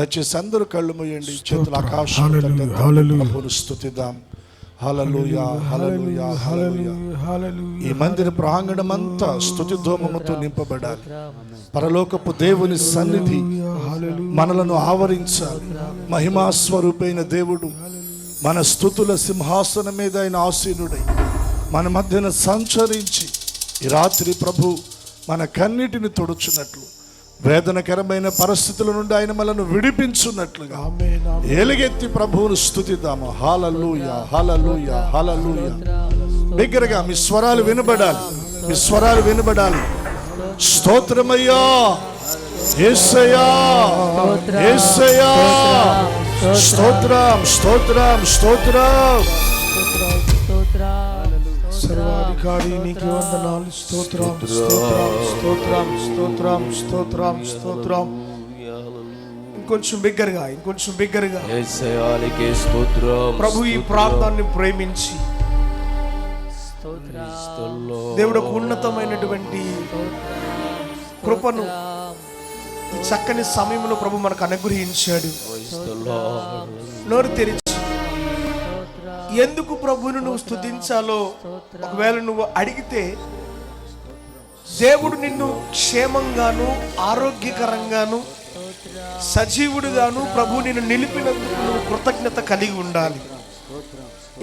దయచేసి అందరూ కళ్ళు మూయండి చేతుల ఆకాశం హల్లెలూయా ఈ మందిర ప్రాంగణం అంతా స్తుతి ధూమముతో నింపబడాలి. పరలోకపు దేవుని సన్నిధి మనలను ఆవరించాలి. మహిమా స్వరూపైన దేవుడు మన స్థుతుల సింహాసనం మీద ఆయన ఆసీనుడై మన మధ్యన సంచరించి ఈ రాత్రి ప్రభు మన కన్నిటిని తొడుచున్నట్లు వేదనకరమైన పరిస్థితుల నుండి ఆయన మనల్ని విడిపించున్నట్లుగా. ఎలుగెత్తి ప్రభువును స్థుతిద్దాము. హాలూయ హాలూయ హాలూయ బిగ్గరగా మీ స్వరాలు వినబడాలి. మీ స్వరాలు వినబడాలి. స్తోత్రమయ్యా. స్తోత్రం స్తోత్రం స్తోత్రం. వందనాలు స్తోత్రం స్తోత్రం స్తోత్రం స్తోత్రం స్తోత్రం స్తోత్రం ఇంకొంచెం బిగ్గరగా ఇంకొంచెం బిగ్గరగా. స్తోత్రం ప్రభు ఈ ప్రాంతాన్ని ప్రేమించి. దేవుడు ఉన్నతమైనటువంటి కృపను ఈ చక్కని సమయంలో ప్రభు మనకు అనుగ్రహించాడు. నోరు తెరిచి ఎందుకు ప్రభువును నువ్వు స్తుతించాలో? ఒకవేళ నువ్వు అడిగితే దేవుడు నిన్ను క్షేమంగాను ఆరోగ్యకరంగాను సజీవుడుగాను ప్రభు నిన్ను నిలిపినందుకు నువ్వు కృతజ్ఞత కలిగి ఉండాలి.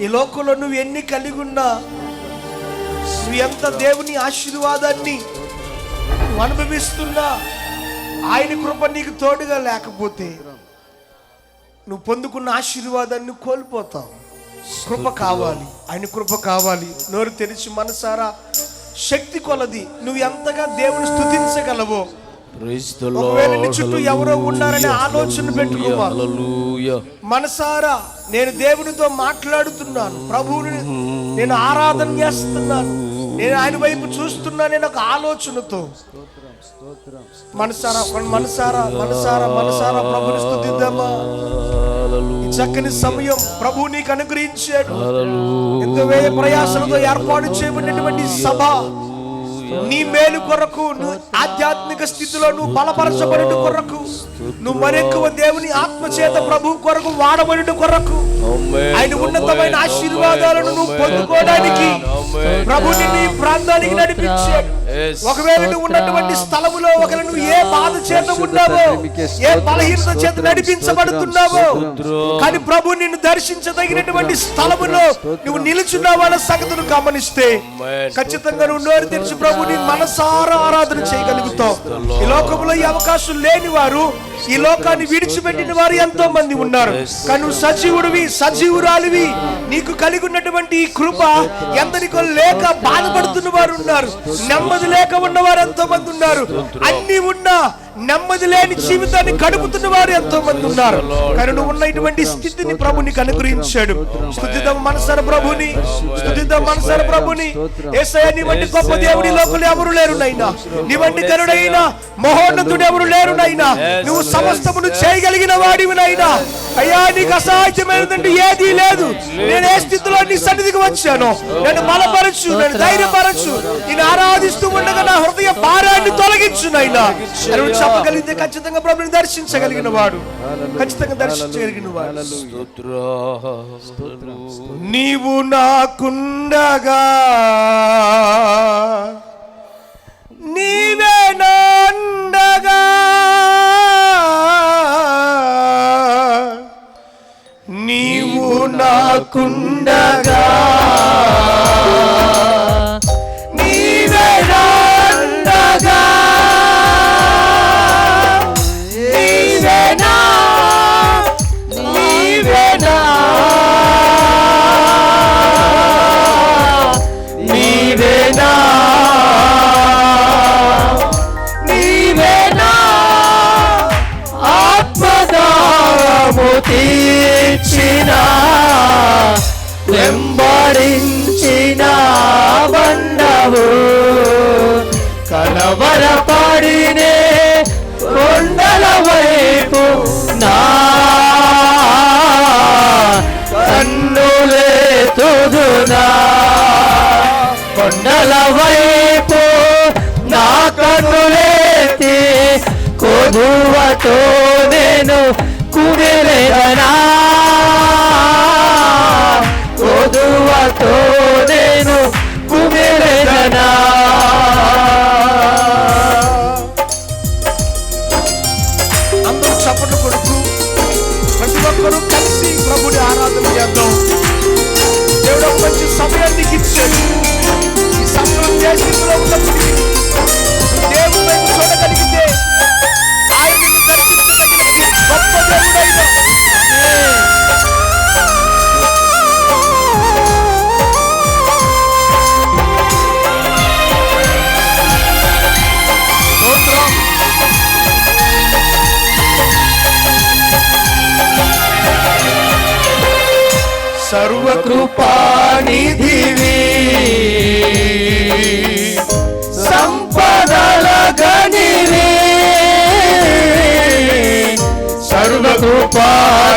ఈ లోకంలో నువ్వు ఎన్ని కలిగి ఉన్నా నువ్వు ఎంత దేవుని ఆశీర్వాదాన్ని నువ్వు అనుభవిస్తున్నా ఆయన కృప నీకు తోడుగా లేకపోతే నువ్వు పొందుకున్న ఆశీర్వాదాన్ని కోల్పోతావు. కృప కావాలి. ఆయన కృప కావాలి. నోరు తెరిచి మనసారా శక్తి కొలది. నువ్వు ఎంతగా దేవుని నీ చుట్టూ ఎవరో ఉన్నారనే ఆలోచన పెట్టుకోవా మనసారా నేను దేవునితో మాట్లాడుతున్నాను. ప్రభువుని నేను ఆరాధన చేస్తున్నాను. నేను ఆయన వైపు చూస్తున్నాను నేను ఒక ఆలోచనతో. మనసారా మనసారా మనసారా మనసారా ప్రభుని స్థుతిద్దామా? చక్కని సమయం ప్రభు నీకు అనుగ్రహించాడు. ఎంతో వ్యయ ప్రయాసలతో ఏర్పాటు చేయబడినటువంటి సభ. నీ మేలు కొరకు నువ్వు ఆధ్యాత్మిక స్థితిలో నువ్వు బలపరచబడుట కొరకు నువ్వు మరెక్కువ దేవుని ఆత్మ చేత ప్రభు కొరకు వాడబడుట కొరకు. ఆయన ఉన్నతమైన ఆశీర్వాదాలను నువ్వు పొందుకోవడానికి ప్రభు నిన్ను ఈ ప్రాంతానికి నడిపించాడు. ఒకవేళ నువ్వు ఉన్నటువంటి స్థలములో ఒకవేళ నువ్వు ఏ బాధ చేత ఉన్నావో ఏ బలహీనత చేత నడిపించబడుతున్నావో కానీ ప్రభు నిన్ను దర్శించదగినటువంటి స్థలములో నువ్వు నిలుచున్నావు అన్న సంగతిని గమనిస్తే ఖచ్చితంగా నువ్వు నోరు తెరిచి ప్రభుని మనసారా ఆరాధన చేయగలుగుతావు. ఈ లోకంలో ఈ అవకాశం లేని వారు ఈ లోకాన్ని విడిచిపెట్టిన వారు ఎంతో మంది ఉన్నారు. కానీ సజీవుడివి సజీవురాలివి నీకు కలిగి ఉన్నటువంటి ఈ కృప ఎంతనికో లేక బాధపడుతున్న వారు ఉన్నారు. నెమ్మది లేక ఉన్న వారు ఎంతో మంది ఉన్నారు. అన్ని ఉన్నా నెమ్మది లేని జీవితాన్ని గడుపుతున్న వారు ఎంతో మంది ఉన్నారు. కానీ నువ్వు ఉన్న ఇటువంటి స్థితిని ప్రభు నీకు అనుగ్రహించాడు. మనసార ప్రభుని. మనసార ప్రభుని. ఏసయ్య నీ వంటి గొప్ప దేవుడి లోకలు ఎవరు లేరు నైనా నీ వంటి గరుడైనా మహోన్నతుడు ఎవరు లేరు నైనా నువ్వు సమస్తమును చేయగలిగిన వాడివి నైనా అయ్యా నీకు అసాధ్యమైనదంటే ఏదీ లేదు. నేను ఏ స్థితిలో నీ సన్నిధికి వచ్చాను నేను బలపరచు నేను ధైర్యపరచు. నేను ఆరాధిస్తూ ఉండగా నా హృదయ భారాన్ని తొలగించు నైనా చెప్పగలిగితే ఖచ్చితంగా ప్రభుని దర్శించగలిగిన వాడు ఖచ్చితంగా దర్శించగలిగిన వాడు నీవు నాకుండగా నీవే నాండగా నీవు నాకుండగా కొండల వైపు నా కన్నులేతి కొదువతో నేను కుడిలేదనా కొదువతో నేను కుమిరేదనా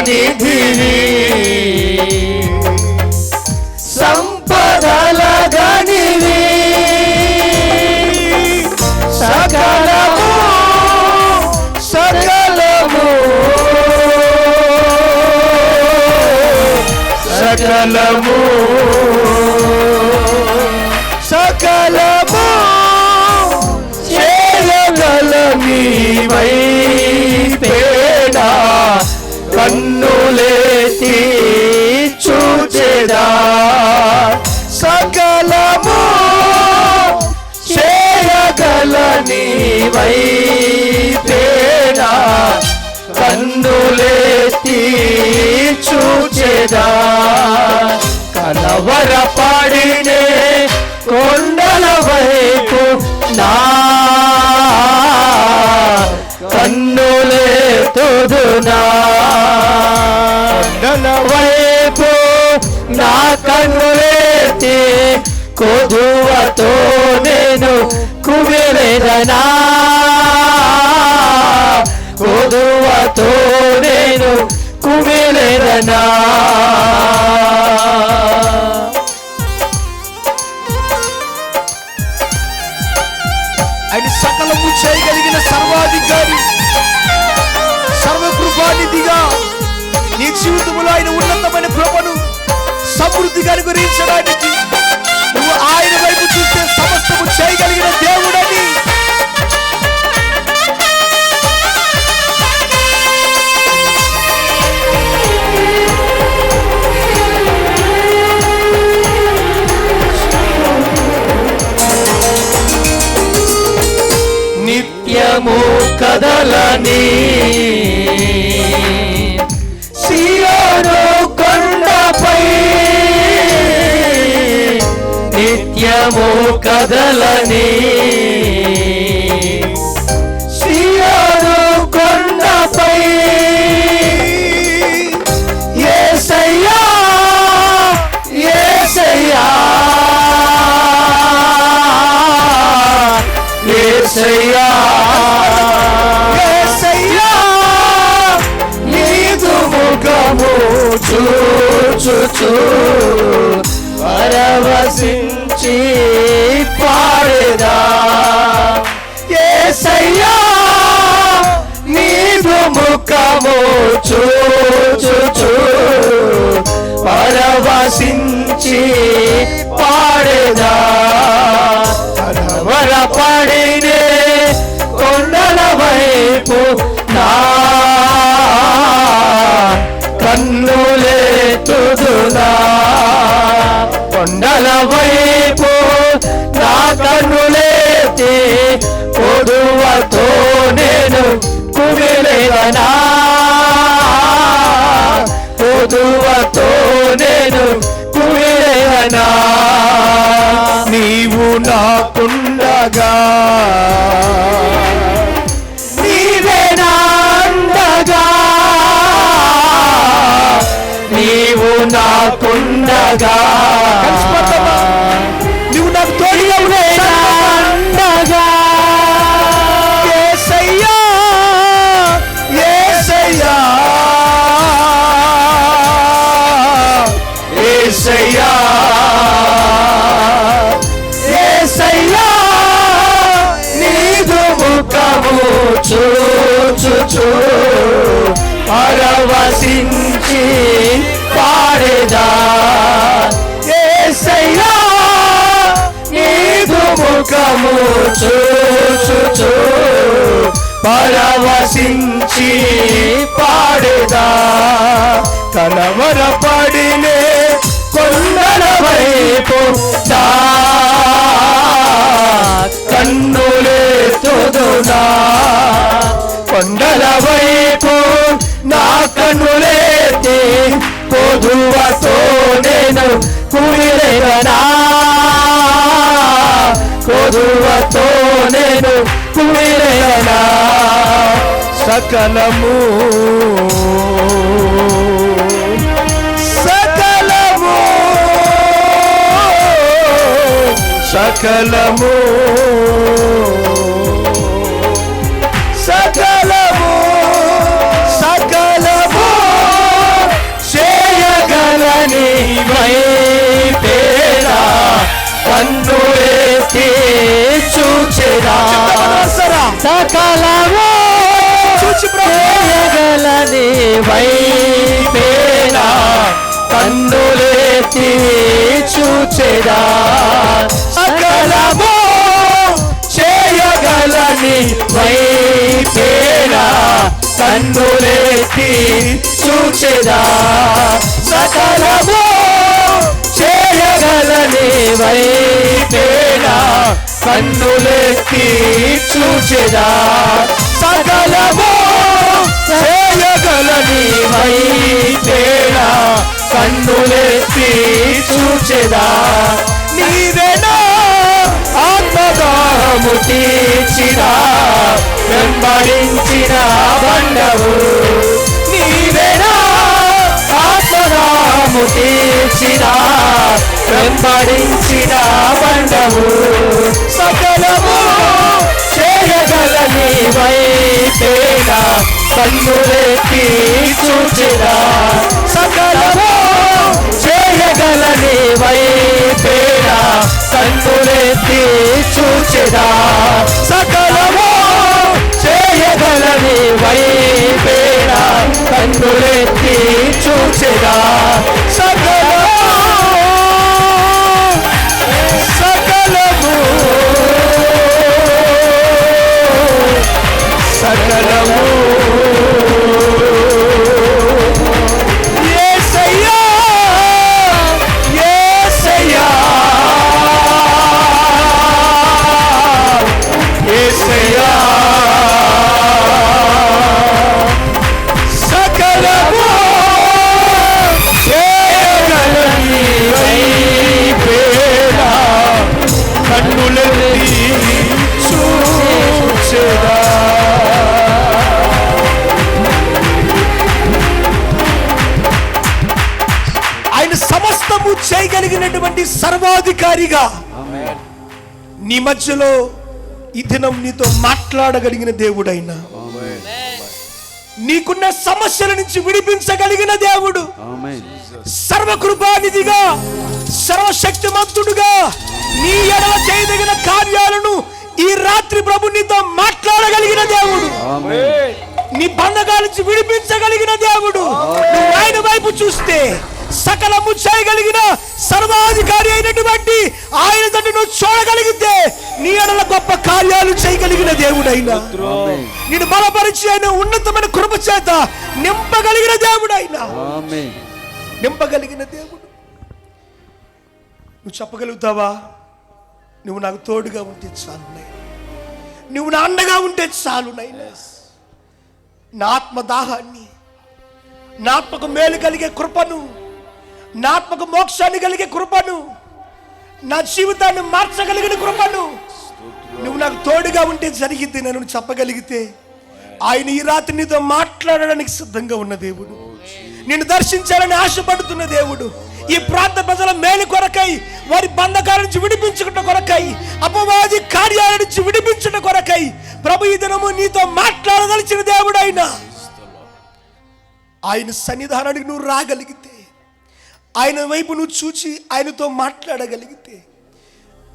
సర్వకృపానిధివి సంపదల గనివి సకలము సకలము సకలము. సకలము నీవై పేడా కన్నులేతి చూచెదా కలవర పాడినే కొండల వైపు నా కన్నులే తుదునా? కొండల వైపు నా కన్నులేతి కొదువతో నేను కుమిరెదనా కొదువతో నేను కుమిలేదనా? ఆయన సకలము చేయగలిగిన సర్వాధికారి సర్వకృపానిధిగా నీ జీవితంలో ఆయన ఉన్నతమైన కృపను సమృద్ధిగా అనుగ్రహించడానికి నిత్యము కదలని. సియోను కొండపై యేసయ్యా యేసయ్యా యేసయ్యా యేసయ్యా నీదు ముఖము చూచుచు. పరవశించి పాడేదా యేసయ్యా నీదు ముఖము చూచుచు. పరవశించి పాడేదా కలవర పడినే కొండల వైపు నా. కన్నులే తుదునా. కన్నులేతి పొదువతో నేను కుమిలేదనా? పొదువతో నేను కుమిలేదనా? నీవు నాకుండగా నీవే నాండగా నీవు నాకుండగా కలవరపడినే కొండల వైపు కన్నులే తోదునా. కొండల వైపు నా కన్నులేతి కొదువతో నేను కుమిరేనా కొదువతో నేను కుమిరేనా సకలము సకలము. సకలము. సకలము. చేయగలని వైపేరా కన్నులెత్తి చూచెరా. సకలము. చేయగలని వైపేరా కన్నులెత్తి చూచెరా. సకలము చేయగలని వైపేరా కన్నులేటి చూచెదా? సకలము చేయగలని వైపేరా కన్నులెత్తి చూచెదా? సకలము చేయగలని వైపేరా కన్నులెత్తి చూచెదా? నీవేనా దాహము తీర్చిన వెంబడించిన బండవు నీవేనా? ఆత్మదాహము తీర్చిన వెంబడించిన బండవు సకలము చేయగల నీవైతేనా కన్నులెత్తి చూచిరా సకలము చే వైపేనా? కన్నులెత్తి చూచిరా సకలము చేయగలని సర్వాధికారిగా నీ మధ్యలో ఈ దినం నీతో మాట్లాడగలిగిన దేవుడైనా. నీకున్న సమస్యల నుంచి విడిపించగలిగిన దేవుడు. సర్వకృపానిధిగా సర్వశక్తిమంతుడుగా నీ ఎడల చేయదగిన కార్యాలను ఈ రాత్రి ప్రభు నీతో మాట్లాడగలిగిన దేవుడు. నీ బంధకాల నుంచి విడిపించగలిగిన దేవుడు. నువ్వు ఆయన వైపు చూస్తే సకలము చేయగలిగిన సర్వాధికారి అయినటువంటి ఆయన తండ్రి నువ్వు చూడగలిగితే నీ ఎడల గొప్ప కార్యాలు చేయగలిగిన దేవుడైనా. నేను బలపరిచి ఆయన ఉన్నతమైన కృప చేత నింపగలిగిన దేవుడైనా. నింపగలిగిన దేవుడు. నువ్వు చెప్పగలుగుతావా? నువ్వు నాకు తోడుగా ఉంటే చాలు. నువ్వు నా అండగా ఉంటే చాలు నైనా నా ఆత్మ దాహాన్ని నా ఆత్మకు మేలు కలిగే కృపను నాత్మకు మోక్షాన్ని కలిగే కృపను నా జీవితాన్ని మార్చగలిగిన కృపను నువ్వు నాకు తోడుగా ఉంటే జరిగింది నన్ను చెప్పగలిగితే ఆయన ఈ రాత్రి నీతో మాట్లాడడానికి సిద్ధంగా ఉన్న దేవుడు. నిన్ను దర్శించాలని ఆశపడుతున్న దేవుడు. ఈ ప్రాంత ప్రజల మేలు కొరకై వారి బంధకాల నుంచి విడిపించుకున్న కొరకై అపవాది కార్యాల నుంచి విడిపించుట కొరకై ప్రభు ఈ దినము నీతో మాట్లాడదలిచిన దేవుడైనా ఆయన సన్నిధానానికి నువ్వు రాగలిగితే ఆయన వైపు నువ్వు చూచి ఆయనతో మాట్లాడగలిగితే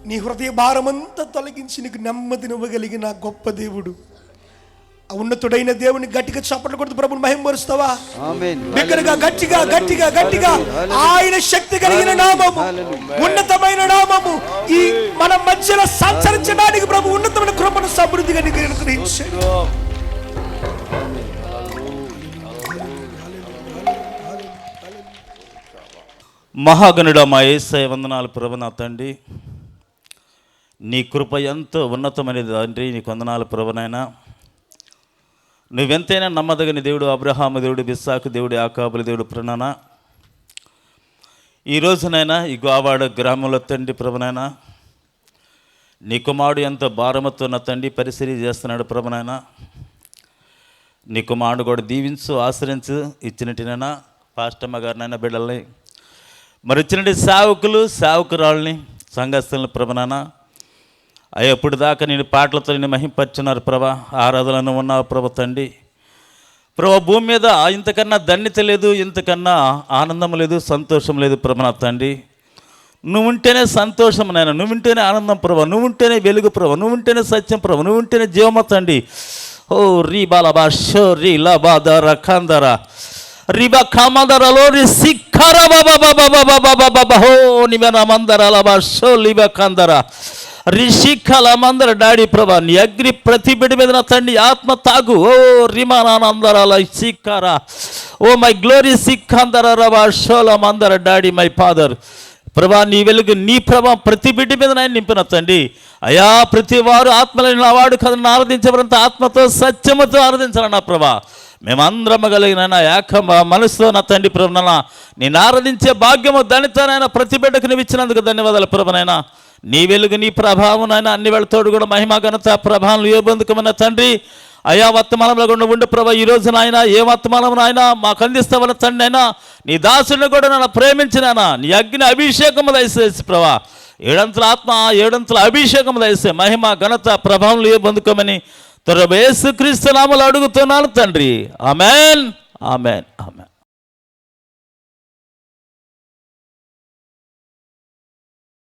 నీ హృదయ భారమంతా తొలగించి నీకు నెమ్మదినివ్వగలిగిన గొప్ప దేవుడు. ఉన్నతుడైన దేవుని గట్టిగా చప్పట్లు కొడుతూ ప్రభుని మహిమరుస్తావా బిగ్గరగా గట్టిగా గట్టిగా గట్టిగా ఆయన శక్తి కలిగిన నామము ఉన్నతమైన నామము ఈ మన మధ్యలో సంచరించడానికి ప్రభు ఉన్నతమైన కృపను సమృద్ధిగా నీకు అనుగ్రహించాడు మహాగణుడ మా ఏసయ వందనాలు ప్రభు తండ్రి. నీ కృప ఎంతో ఉన్నతమైనది తండ్రి నీ వందనాలు ప్రభనైనా నువ్వెంతైనా నమ్మదగిన దేవుడు అబ్రహామ దేవుడు బిస్సాకు దేవుడు ఆకాబుల దేవుడు ప్రణాన ఈ రోజునైనా ఈ గోవాడ గ్రామంలో తండ్రి ప్రభునైనా నీ కుమారుడు ఎంత భారమతో నా తండ్రి పరిశీలి చేస్తున్నాడు ప్రభునైనా నీ కుమారుడు కూడా దీవించు ఆశ్రయించు ఇచ్చినట్టునైనా పాస్టమ్మ గారినైనా బిడ్డల్ని మరి వచ్చినట్టు సావుకులు సావుకురాళ్ళని సంఘస్థులను ప్రభనాన అయ్యా దాకా నేను పాటలతో నేను మహింపచ్చున్నారు ప్రభా ఆరాధనను ఉన్నావు ప్రభ తండ్రి. ప్రభా భూమి మీద ఇంతకన్నా ధన్యత లేదు ఇంతకన్నా ఆనందం లేదు సంతోషం లేదు ప్రభా తండ్రి. నువ్వు ఉంటేనే సంతోషం నాయన నువ్వు ఉంటేనే ఆనందం ప్రభ నువ్వు ఉంటేనే వెలుగు ప్రభా నువ్వు ఉంటేనే సత్యం ప్రభ నువ్వు ఉంటేనే జీవమ తండ్రి. ఓ రీ బాలబా షో రీ లబా దర ఖందర రివ కమదరలో రి సిక్కర బాబా బాబా బాబా బాబా షో కందర. రిషిఖల మందర డాడీ ప్రభా నీ అగ్ని ప్రతి బిడ్డ మీద నా తండ్రి ఆత్మ తాగు. ఓ రిమానానందరాల సిక్కరా ఓ మై గ్లోరీ సిక్కందర రబా షోల మందర డాడీ మై ఫాదర్. ప్రభా నీ వెలుగు నీ ప్రభా ప్రతి బిడ్డ మీద నాయన నింపిన తండ్రి. అయా ప్రతి వారు ఆత్మలని నా వాడు కథను ఆరాధించబడంత ఆత్మతో సత్యముతో ఆరాధించాలన్నా ప్రభా. మేమందరము కలిగిన ఏక మనసుతో నా తండ్రి ప్రభునైనా నేను ఆరాధించే భాగ్యము దళితనైనా ప్రతి బిడ్డకు నువ్వు ఇచ్చినందుకు ధన్యవాదాలు ప్రభునైనా నీ వెలుగు నీ ప్రభావం నాయన అన్ని వెళతోడు కూడా మహిమ ఘనత ప్రభావం ఏ బంధుకమైన తండ్రి. అయా వర్తమానంలో కూడా ఉండు ప్రభా ఈ రోజు నాయన ఏ వర్తమానం నాయన మాకు అందిస్తామన్న తండ్రి అయినా నీ దాసుని కూడా నన్ను ప్రేమించినానా నీ అగ్ని అభిషేకము దయచేసి ప్రభా. ఏడంతుల ఆత్మ ఏడంతుల అభిషేకం దయచే మహిమ ఘనత ప్రభావం ఏ బంధుకమని త్వరబేసు క్రీస్తు నామలు అడుగుతున్నాను తండ్రి. ఆమెన్. ఆమెన్. ఆమెన్.